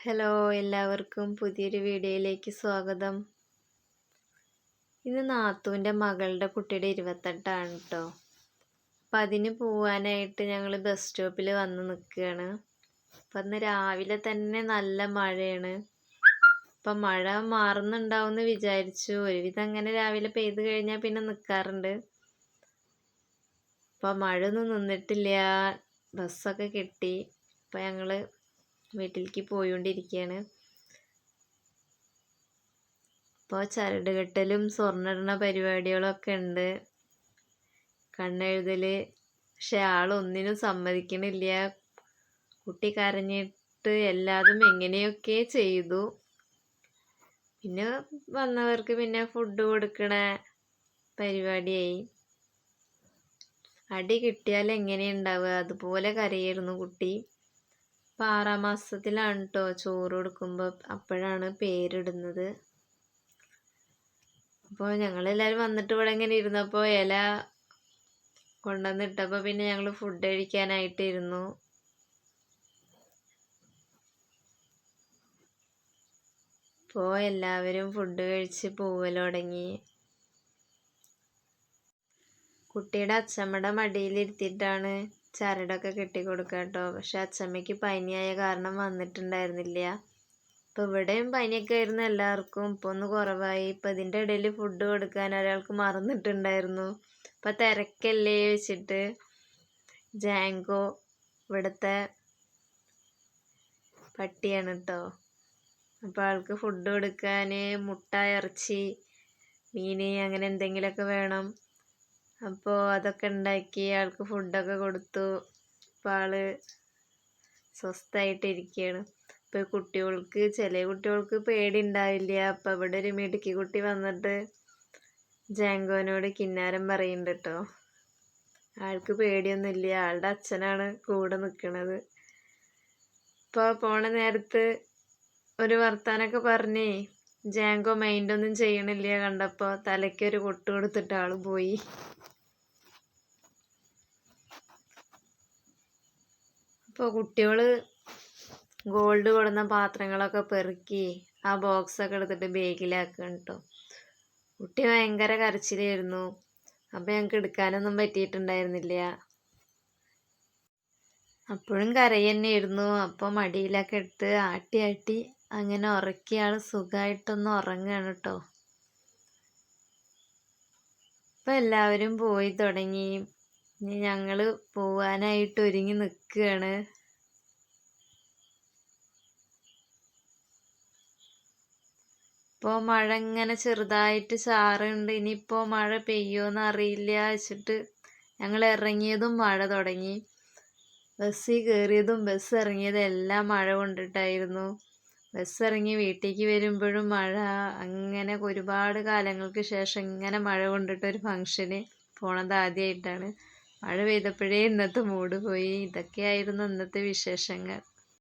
Hello എല്ലാവർക്കും പുതിയൊരു വീഡിയോയിലേക്ക് സ്വാഗതം. ഇന്ന് നാത്തൂന്റെ മകളുടെ കുട്ടിയുടെ ഇരുപത്തെട്ടാണ് കേട്ടോ അപ്പം അതിന് പോവാനായിട്ട് ഞങ്ങൾ ബസ് സ്റ്റോപ്പിൽ വന്ന് നിൽക്കുകയാണ് അപ്പം ഇന്ന് രാവിലെ തന്നെ നല്ല മഴയാണ്. അപ്പം മഴ മാറുന്നുണ്ടാവും എന്ന് വിചാരിച്ചു. ഒരുവിധം അങ്ങനെ രാവിലെ പെയ്ത് കഴിഞ്ഞാൽ പിന്നെ നിൽക്കാറുണ്ട് അപ്പം മഴ ഒന്നും നിന്നിട്ടില്ല. ബസ്സൊക്കെ കിട്ടി. അപ്പം ഞങ്ങൾ വീട്ടിലേക്ക് പോയിക്കൊണ്ടിരിക്കുകയാണ് അപ്പോൾ ചരട് കെട്ടലും സ്വർണിടണ പരിപാടികളൊക്കെ ഉണ്ട്. കണ്ണെഴുതൽ പക്ഷെ ആളൊന്നിനും സമ്മതിക്കണില്ല. കുട്ടി കരഞ്ഞിട്ട് എല്ലാതും എങ്ങനെയൊക്കെ ചെയ്തു. പിന്നെ വന്നവർക്ക് പിന്നെ ഫുഡ് കൊടുക്കണ പരിപാടിയായി. അടി കിട്ടിയാൽ എങ്ങനെയുണ്ടാവുക? അതുപോലെ കരയായിരുന്നു കുട്ടി. അപ്പം ആറാം മാസത്തിലാണ് കേട്ടോ ചോറ് കൊടുക്കുമ്പോൾ അപ്പോഴാണ് പേരിടുന്നത്. അപ്പോൾ ഞങ്ങളെല്ലാവരും വന്നിട്ട് ഇവിടെ ഇങ്ങനെ ഇരുന്നപ്പോൾ ഇല കൊണ്ടുവന്നിട്ടപ്പോൾ പിന്നെ ഞങ്ങൾ ഫുഡ് കഴിക്കാനായിട്ടിരുന്നു. ഇപ്പോൾ എല്ലാവരും ഫുഡ് കഴിച്ച് പോവൽ തുടങ്ങി കുട്ടിയുടെ അച്ഛമ്മയുടെ മടിയിലിരുത്തിയിട്ടാണ് ചരടൊക്കെ കെട്ടിക്കൊടുക്കുക കേട്ടോ പക്ഷെ അച്ചമ്മയ്ക്ക് പനിയായ കാരണം വന്നിട്ടുണ്ടായിരുന്നില്ല. ഇപ്പം ഇവിടെയും പനിയൊക്കെ ആയിരുന്നു എല്ലാവർക്കും. ഇപ്പം ഒന്ന് കുറവായി. ഇപ്പം ഇതിന്റെ ഇടയിൽ ഫുഡ് കൊടുക്കാൻ ഒരാൾക്ക് മറന്നിട്ടുണ്ടായിരുന്നു. ഇപ്പം തിരക്കല്ലേ വെച്ചിട്ട്. ജാങ്കോ ഇവിടുത്തെ പട്ടിയാണ് കേട്ടോ അപ്പോൾ ആൾക്ക് ഫുഡ് കൊടുക്കാൻ മുട്ട ഇറച്ചി മീൻ അങ്ങനെ എന്തെങ്കിലുമൊക്കെ വേണം. അപ്പോൾ അതൊക്കെ ഉണ്ടാക്കി ആൾക്ക് ഫുഡൊക്കെ കൊടുത്തു. അപ്പോൾ ആൾ ഇരിക്കയാണ് ഇപ്പോൾ കുട്ടികൾക്ക് ചില കുട്ടികൾക്ക് പേടി ഉണ്ടാവില്ല അപ്പോൾ ഇവിടെ ഒരു മിടുക്കി കുട്ടി വന്നിട്ട് ജാങ്കോനോട് കിന്നാരം പറയുന്നുണ്ട് കേട്ടോ ആൾക്ക് പേടിയൊന്നുമില്ല ആളുടെ അച്ഛനാണ് കൂടെ നിൽക്കുന്നത് ഇപ്പോൾ പോണ നേരത്ത് ഒരു വർത്താനൊക്കെ പറഞ്ഞേ. ജാങ്കോ മൈൻഡൊന്നും ചെയ്യണില്ല കണ്ടപ്പോൾ തലയ്ക്കൊരു കൊട്ട് കൊടുത്തിട്ട് ആൾ പോയി. അപ്പോൾ കുട്ടികൾ ഗോൾഡ് കൊടുന്ന പാത്രങ്ങളൊക്കെ പെറുക്കി ആ ബോക്സൊക്കെ എടുത്തിട്ട് ബാഗിലാക്കുകയാണ് കേട്ടോ കുട്ടി ഭയങ്കര കരച്ചിലായിരുന്നു. അപ്പോൾ ഞങ്ങൾക്ക് എടുക്കാനൊന്നും പറ്റിയിട്ടുണ്ടായിരുന്നില്ല. അപ്പോഴും കരയി തന്നെയായിരുന്നു അപ്പോൾ മടിയിലൊക്കെ എടുത്ത് ആട്ടി ആട്ടി അങ്ങനെ ഉറക്കി സുഖമായിട്ടൊന്ന് ഉറങ്ങുകയാണ് കേട്ടോ ഇപ്പം എല്ലാവരും പോയി തുടങ്ങി. ഇനി ഞങ്ങൾ പോവാനായിട്ട് ഒരുങ്ങി നിൽക്കുകയാണ് ഇപ്പോൾ മഴ ഇങ്ങനെ ചെറുതായിട്ട് ചാറുണ്ട്. ഇനിയിപ്പോൾ മഴ പെയ്യുമെന്ന് അറിയില്ല വെച്ചിട്ട് ഞങ്ങൾ ഇറങ്ങിയതും മഴ തുടങ്ങി. ബസ്സിൽ കയറിയതും ബസ് ഇറങ്ങിയതും എല്ലാം മഴ കൊണ്ടിട്ടായിരുന്നു. ബസ് ഇറങ്ങി വീട്ടിലേക്ക് വരുമ്പോഴും മഴ അങ്ങനെ ഒരുപാട് കാലങ്ങൾക്ക് ശേഷം ഇങ്ങനെ മഴ കൊണ്ടിട്ട് ഒരു ഫംഗ്ഷന് പോണത് ആദ്യമായിട്ടാണ് മഴ പെയ്തപ്പോഴേ ഇന്നത്തെ മൂഡ് പോയി. ഇതൊക്കെയായിരുന്നു ഇന്നത്തെ വിശേഷങ്ങൾ.